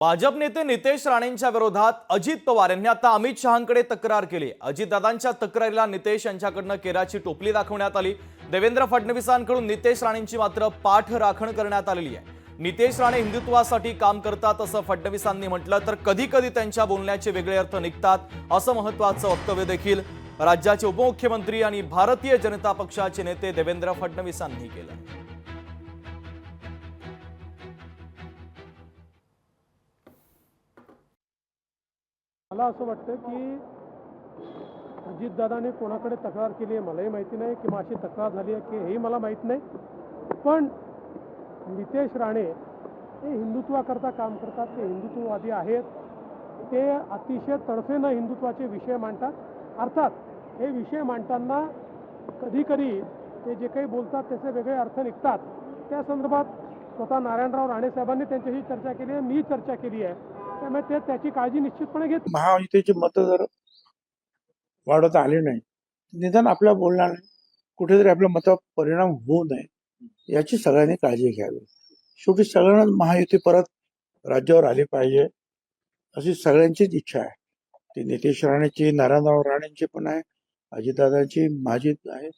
भाजप नेते नितेश राणेंच्या विरोधात अजित पवार यांनी आता अमित शहांकडे तक्रार केली. अजितदादांच्या तक्रारीला नितेश यांच्याकडनं केराची टोपली दाखवण्यात आली. देवेंद्र फडणवीसांकडून नितेश राणेंची मात्र पाठ राखण करण्यात आलेली आहे. नितेश राणे हिंदुत्वासाठी काम करतात असं फडणवीसांनी म्हटलं तर कधी कधी त्यांच्या बोलण्याचे वेगळे अर्थ निघतात असं महत्वाचं वक्तव्य देखील राज्याचे उपमुख्यमंत्री आणि भारतीय जनता पक्षाचे नेते देवेंद्र फडणवीसांनी केलं मला असं वाटतं की अजितदादाने कोणाकडे तक्रार केली आहे मलाही माहिती नाही किंवा अशी तक्रार झाली आहे की हेही मला माहीत नाही. पण नितेश राणे हे हिंदुत्वाकरता काम करतात ते हिंदुत्ववादी आहेत. ते अतिशय तडफेनं हिंदुत्वाचे विषय मांडतात. अर्थात हे विषय मांडताना कधीकधी ते जे काही बोलतात त्याचे वेगळे अर्थ निघतात. त्या संदर्भात स्वतः नारायणराव राणे साहेबांनी त्यांच्याशी चर्चा केली आहे मी चर्चा केली आहे. त्यामुळे ते त्याची काळजी निश्चितपणे घेत महायुतीची मतं जर वाढत आली नाही निदान आपल्या बोलणार कुठेतरी आपल्या मतावर परिणाम होऊ नये याची सगळ्यांनी काळजी घ्यावी. शेवटी सगळ्यांना महायुती परत राज्यावर आली पाहिजे अशी सगळ्यांचीच इच्छा आहे. ती नितेश राणेची नारायणराव राणेंची पण आहे अजितदादांची माझी आहे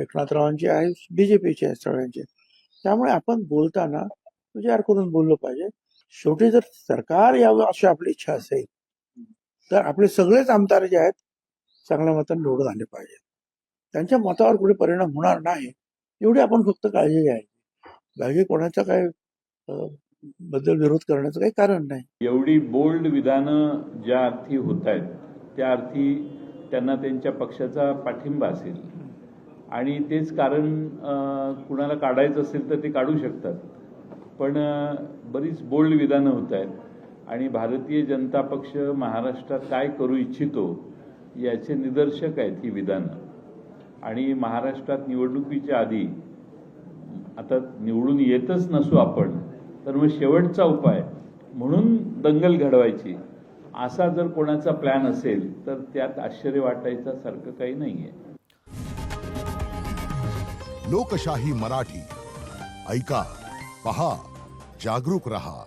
एकनाथरावांची आहे बीजेपीची आहे सगळ्यांची. त्यामुळे आपण बोलताना विचार करून बोललो पाहिजे. शेवटी जर सरकार यावं अशी आपली इच्छा असेल तर आपले सगळेच आमदार जे आहेत चांगल्या मताने निवडून आले पाहिजेत. त्यांच्या मतावर कुठे परिणाम होणार नाही एवढी आपण फक्त काळजी घ्यायची. बाकी कोणाचा काय बद्दल विरोध करण्याचं काही कारण नाही. एवढी बोल्ड विधानं ज्या अर्थी होत आहेत त्या अर्थी त्यांना त्यांच्या पक्षाचा पाठिंबा असेल. आणि तेच कारण कुणाला काढायचं असेल तर ते काढू शकतात. पण बरीच बोल्ड विधानं होत आहेत. आणि भारतीय जनता पक्ष महाराष्ट्रात काय करू इच्छितो याचे निदर्शक आहेत ही विधानं. आणि महाराष्ट्रात निवडणुकीच्या आधी आता निवडून येतच नसू आपण तर मग शेवटचा उपाय. म्हणून दंगल घडवायची. असा जर कोणाचा प्लॅन असेल तर त्यात आश्चर्य वाटायचं सारखं काही नाहीये. लोकशाही मराठी. ऐका. पहा जागरूक रहा.